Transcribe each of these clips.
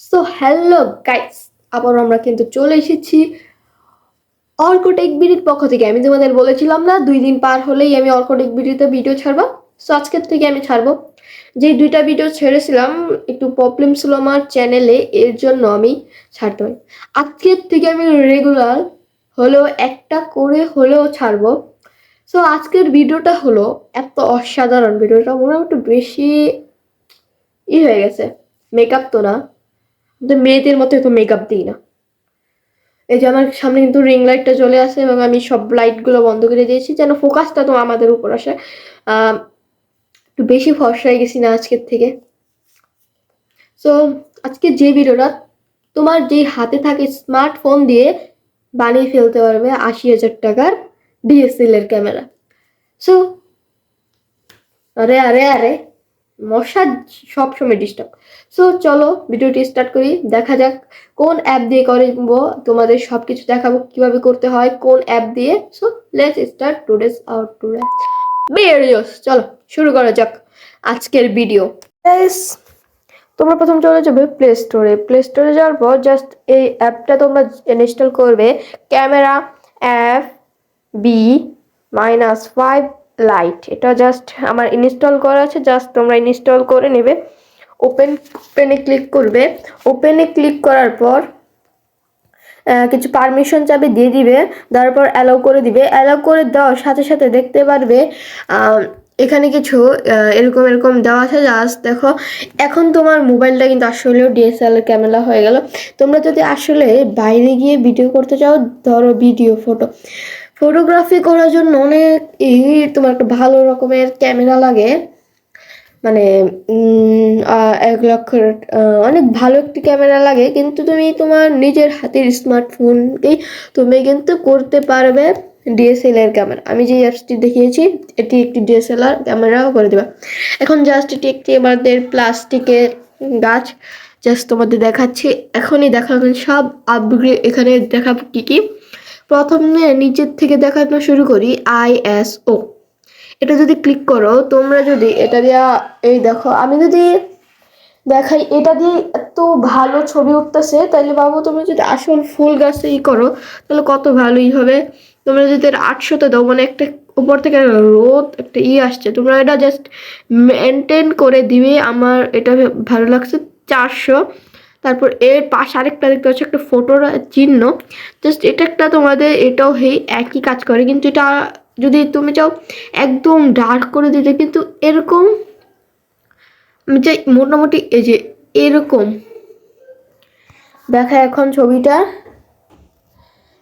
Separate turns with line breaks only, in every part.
So hello guys আবার আমরা কিন্তু চলে এসেছি অর্কটেক বিডির পক্ষ থেকে। আমি তোমাদের বলেছিলাম না, দুই দিন পার হলেই আমি অর্কটেক বিডিতে ভিডিও ছাড়বো। সো আজকের থেকে আমি ছাড়বো। যে দুইটা ভিডিও ছেড়েছিলাম, একটু প্রবলেম ছিল আমার চ্যানেলে এর জন্য আমি ছাড়তে হয় আজকের থেকে আমি রেগুলার হলেও একটা করে হলেও ছাড়বো। সো আজকের ভিডিওটা হলো এত অসাধারণ ভিডিওটা মনে হয় একটু বেশি ই হয়ে গেছে। মেকআপ তো না। কিন্তু মেয়েদের মতো এত মেকআপ দিই না। এই যে আমার সামনে কিন্তু রিং লাইটটা চলে আসে এবং আমি সব লাইটগুলো বন্ধ করে দিয়েছি যেন ফোকাসটা তো আমাদের উপর আসে। একটু বেশি ফর্সা গেছি না আজকের থেকে। সো আজকে যে ভিডিওটা তোমার যে হাতে থাকে স্মার্টফোন দিয়ে বানিয়ে ফেলতে পারবে আশি হাজার টাকার ডিএসএলআর ক্যামেরা সো আরে আরে আরে। মশা সবসময় ডিস্টার্ব সো চলো ভিডিওটি স্টার্ট করি। দেখা যাক কোন অ্যাপ দিয়ে করব, তোমাদের সব কিছু দেখাবো কীভাবে করতে হয়, কোন অ্যাপ দিয়ে। So let's start today's out today videos চলো শুরু করা যাক আজকের ভিডিও তোমরা প্রথম চলে যাবে প্লে স্টোরে প্লে স্টোরে যাওয়ার পর জাস্ট এই অ্যাপটা তোমরা ইনস্টল করবে। Camera app B minus five light. এটা জাস্ট আমার ইনস্টল করা আছে জাস্ট তোমরা ইনস্টল করে নেবে। ওপেন ওপেনে ক্লিক করবে। ওপেনে ক্লিক করার পর কিছু পারমিশন চাবি দিয়ে দিবে তারপর অ্যালাউ করে দিবে। অ্যালাউ করে দেওয়ার সাথে সাথে দেখতে পারবে এখানে কিছু এরকম এরকম দেওয়া আছে। জাস্ট দেখো, এখন তোমার মোবাইলটা কিন্তু আসলেও ডিএসএলআর ক্যামেরা হয়ে গেল। তোমরা যদি আসলে বাইরে গিয়ে ভিডিও করতে চাও, ধরো ভিডিও ফটো ফটোগ্রাফি করার জন্য অনেক তোমার একটা ভালো রকমের ক্যামেরা লাগে। মানে এক লক্ষের অনেক ভালো একটি ক্যামেরা লাগে। কিন্তু তুমি তোমার নিজের হাতের স্মার্টফোনকেই তুমি কিন্তু করতে পারবে ডিএসএলআর ক্যামেরা আমি যে অ্যাপসটি দেখিয়েছি, এটি একটি ডিএসএলআর ক্যামেরাও করে দেবে। এখন জাস্ট এটি একটি আমাদের প্লাস্টিকের গাছ। জাস্ট তোমাদের দেখাচ্ছি। এখনই দেখাবেন সব আপগ্রেড এখানে দেখাবো কী কী। প্রথমে নিচের থেকে দেখানো শুরু করি আইএসও এটা যদি ক্লিক করো, তোমরা যদি এটা দিয়া, এই দেখো, আমি যদি দেখাই, এটা দিয়ে এত ভালো ছবি উঠতেছে তাহলে বাবু তুমি যদি আসল ফুল গাছে ই করো, তাহলে কত ভালোই হবে। তোমরা যদি এটা আটশোতে দাও মানে একটা উপর থেকে রোদ, একটা ই আসছে, তোমরা এটা জাস্ট মেনটেন করে দিবে, আমার এটা ভালো লাগছে চারশো। তারপর এর পাশে আরেকটা দেখতে পাচ্ছ, একটা ফটোর চিহ্ন। জাস্ট এটা একটা তোমাদের, এটাও হেই একই কাজ করে। কিন্তু এটা যদি তুমি চাও একদম ডার্ক করে দিতে, কিন্তু এরকম আমি চাই মোটামুটি এই যে এরকম। দেখা এখন ছবিটা।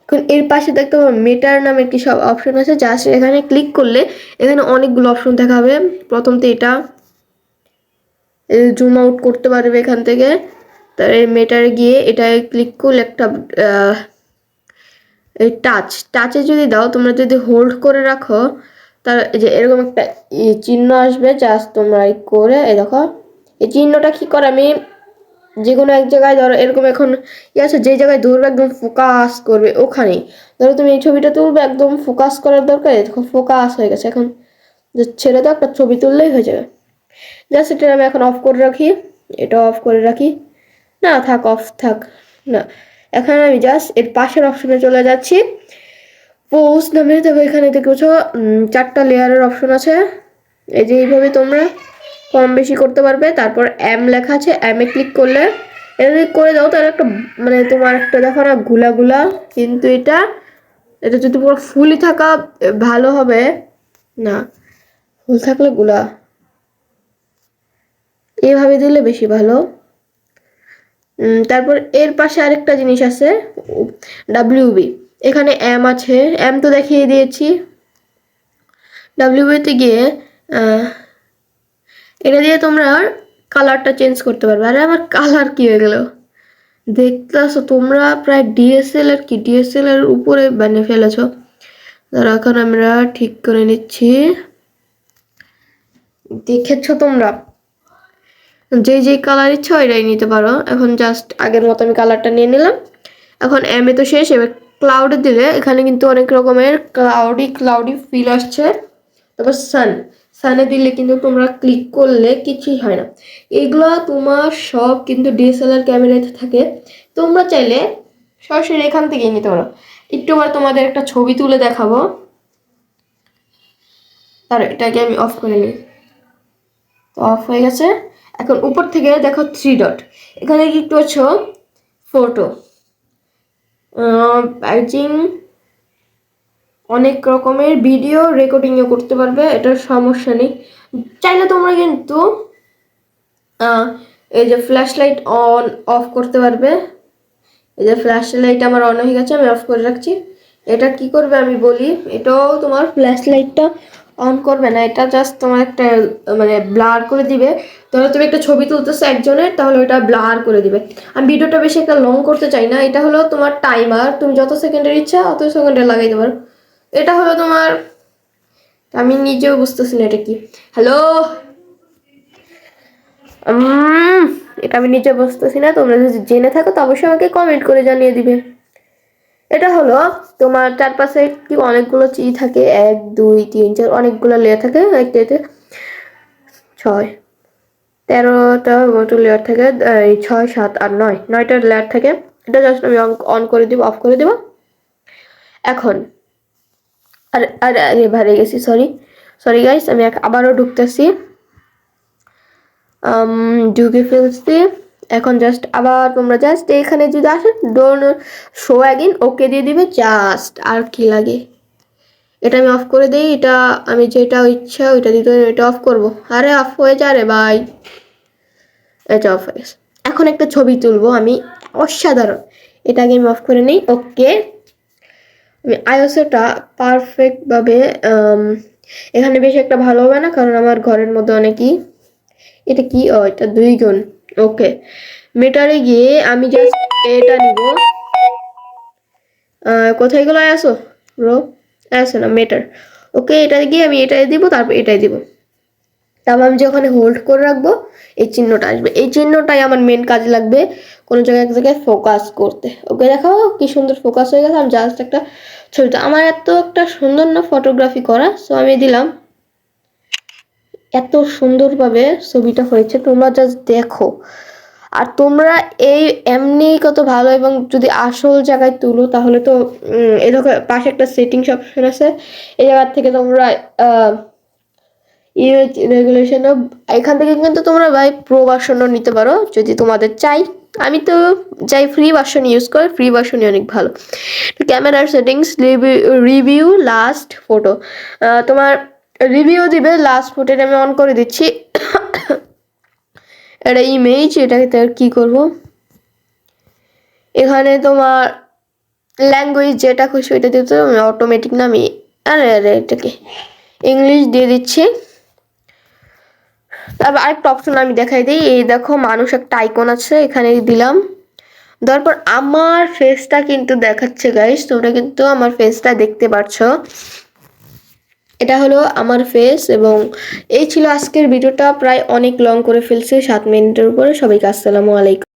এখন এর পাশে দেখতে পাবো মেটার নামে একটি সব অপশন আছে। জাস্ট এখানে ক্লিক করলে এখানে অনেকগুলো অপশন দেখাবে। প্রথম তো এটা জুম আউট করতে পারবে এখান থেকে। তার মেটারে গিয়ে এটায় ক্লিক করলে একটা এই টাচ টাচে যদি দাও, তোমরা যদি হোল্ড করে রাখো, তার এই যে এরকম একটা চিহ্ন আসবে জাস্ট তোমরা এই করে, এই দেখো, এই চিহ্নটা কি করে, আমি যে কোনো এক জায়গায় ধরো, এরকম এখন ই আছে যে জায়গায় ধরবে, একদম ফোকাস করবে, ওখানেই। ধরো তুমি এই ছবিটা তুলবে, একদম ফোকাস করার দরকার, এই দেখো ফোকাস হয়ে গেছে, এখন যে ছেড়ে দাও, একটা ছবি তুললেই হয়ে যাবে। জাস্ট এটা আমি এখন অফ করে রাখি, এটা অফ করে রাখি। না, থাক অফ থাক, না। এখন আমি জাস্ট এর পাশের অপশনে চলে যাচ্ছি। পোস্ট নামে, দেখো এখানে দেখেছ চারটা লেয়ারের অপশন আছে। এই যে এইভাবে তোমরা কম বেশি করতে পারবে। তারপর এম লেখা আছে এম এ ক্লিক করলে। এটা যদি করে দাও, তাহলে একটা মানে তোমার একটা দেখো না, গুলা গুলা। কিন্তু এটা এটা যদি পুরো ফুলই থাকা ভালো হবে। না, ফুল থাকলে গুলা। এভাবে দিলে বেশি ভালো। তারপর এর পাশে আরেকটা জিনিস আছে ডাব্লিউবি এখানে এম আছে এম তো দেখিয়ে দিয়েছি। ডাব্লিউবিতে গিয়ে এটা দিয়ে তোমরা কালারটা চেঞ্জ করতে পারবে। আরে আমার কালার কী হয়ে গেল? দেখতে আসো তোমরা প্রায় ডিএসএল আর কি? ডিএসএল এর উপরে বানিয়ে ফেলেছো। ধরো, এখন আমরা ঠিক করে নিচ্ছি। দেখেছ তোমরা? যে যে কালার ইচ্ছা ওইটাই নিতে পারো। এখন জাস্ট আগের মতো আমি কালারটা নিয়ে নিলাম। এখন এম এ তো শেষ, এবার ক্লাউডে দিলে এখানে কিন্তু অনেক রকমের ক্লাউডি ক্লাউডি ফিল আসছে। তারপর সান সানে দিলে কিন্তু তোমরা ক্লিক করলে কিছুই হয় না। এগুলো তোমার সব কিন্তু ডিএসএলআর ক্যামেরাতে থাকে। তোমরা চাইলে সরাসরি এখান থেকেই নিতে পারো। একটু আবার তোমাদের একটা ছবি তুলে দেখাবো। আর এটাকে আমি অফ করে নিই। তো অফ হয়ে গেছে। এখন উপর থেকে দেখো থ্রি ডট এখানে কি হচ্ছে ফটো আইজিং অনেক রকমের ভিডিও রেকর্ডিংও করতে পারবে এটার সমস্যা নেই। চাইলে তোমরা কিন্তু এই যে ফ্ল্যাশ লাইট অন অফ করতে পারবে। এই যে ফ্ল্যাশ লাইট আমার অন হয়ে গেছে, আমি অফ করে রাখছি। এটা কি করবে আমি বলি, এটাও তোমার ফ্ল্যাশ লাইটটা অন করবে না, এটা জাস্ট তোমার একটা মানে ব্লার করে দিবে। ধরো তুমি একটা ছবি তুলতেছো একজনের, তাহলে ওটা ব্লার করে দিবে। আমি ভিডিওটা বেশি একটা লং করতে চাই না, এটা হলো তোমার টাইমার তুমি যত সেকেন্ডের ইচ্ছা অত সেকেন্ডে লাগাইতে পারো। এটা হলো তোমার, আমি নিজেও বুঝতেছি না এটা কি। হ্যালো এটা আমি নিজে বুঝতেছি না, তোমরা যদি জেনে থাকো তো অবশ্যই আমাকে কমেন্ট করে জানিয়ে দিবে। এটা হলো তোমার চারপাশে কি অনেকগুলো চি থাকে, এক, দুই, তিন, চার, অনেকগুলো লেয়ার থাকে একটাতে ছয়। তেরোটা মতো লেয়ার থাকে, এই ছয়, সাত আর নয়। নয়টা লেয়ার থাকে। এটা জাস্ট আমি অন করে দিব অফ করে দিব। এখন, আর আর, আরে ভারে গেছি সরি সরি গাইস আমি আবারও ঢুকতেছি। ঢুকে ফেলছি। এখন জাস্ট আবার তোমরা জাস্ট এখানে যদি আসে ডোন শো অ্যাগিন ওকে দিয়ে দিবে জাস্ট আর কি লাগে। এটা আমি অফ করে দিই, এটা আমি যেটা ইচ্ছা ওইটা দিতে এটা অফ করব। আরে অফ হয়ে যা রে ভাই। এটা অফ হয়ে এখন একটা ছবি তুলবো আমি, অসাধারণ। এটাকে আমি অফ করে নিই ওকে আমি আইওসটা পারফেক্টভাবে এখানে বেশি একটা ভালো হবে না, কারণ আমার ঘরের মধ্যে অনেকই। এটা কি? ও, এটা দুই গুণ ওকে মিটারে গিয়ে আমি জাস্ট এটা নিব। কোথায় গেলো আসো রো আসো না মেটার ওকে এটা গিয়ে আমি এটাই দিব, তারপর এটাই দিব। তারপর আমি যে ওখানে হোল্ড করে রাখব, এই চিহ্নটা আসবে। এই চিহ্নটাই আমার মেন কাজে লাগবে কোনো জায়গায় এক জায়গায় ফোকাস করতে। ওকে দেখো কি সুন্দর ফোকাস হয়ে গেছে। আমি জাস্ট একটা ছবিটা আমার এত একটা সুন্দর না ফটোগ্রাফি করা সো আমি দিলাম। এত সুন্দরভাবে ছবিটা হয়েছে, তোমরা জাস্ট দেখো। আর তোমরা এই এমনি কত ভালো এবং যদি আসল জায়গায় তুলো, তাহলে তো দেখো, পাশে একটা সেটিং অপশন আছে। এই জায়গার থেকে তোমরা ইমেজ রেগুলেশন এখান থেকে কিন্তু তোমরা ভাই প্রো ভার্সনও নিতে পারো, যদি তোমাদের চাই। আমি তো যাই ফ্রি ভার্সন ইউজ করে ফ্রি ভার্সনই অনেক ভালো। ক্যামেরার সেটিংস রিভিউ লাস্ট ফটো তোমার রিভিউ দিবে লাস্ট ফটোটা আমি অন করে দিচ্ছি। এটা ইমেজ এটাকে কি করব? এখানে তোমার ল্যাঙ্গুয়েজ যেটা খুশি ওইটা দিতে আমি অটোমেটিক না আমি আরে আরে, এটাকে ইংলিশ দিয়ে দিচ্ছি। তারপর আরেকটা অপশন আমি দেখাই দিই, এই দেখো মানুষ একটা আইকন আছে, এখানে দিলাম। তারপর আমার ফেসটা কিন্তু দেখাচ্ছে গাইস তোমরা কিন্তু আমার ফেসটা দেখতে পাচ্ছ এটা হলো আমার ফেস এবং এই ছিল আজকের ভিডিওটা প্রায় অনেক লং করে ফেলছে, সাত মিনিটের উপরে। সবাইকে আসসালামু আলাইকুম।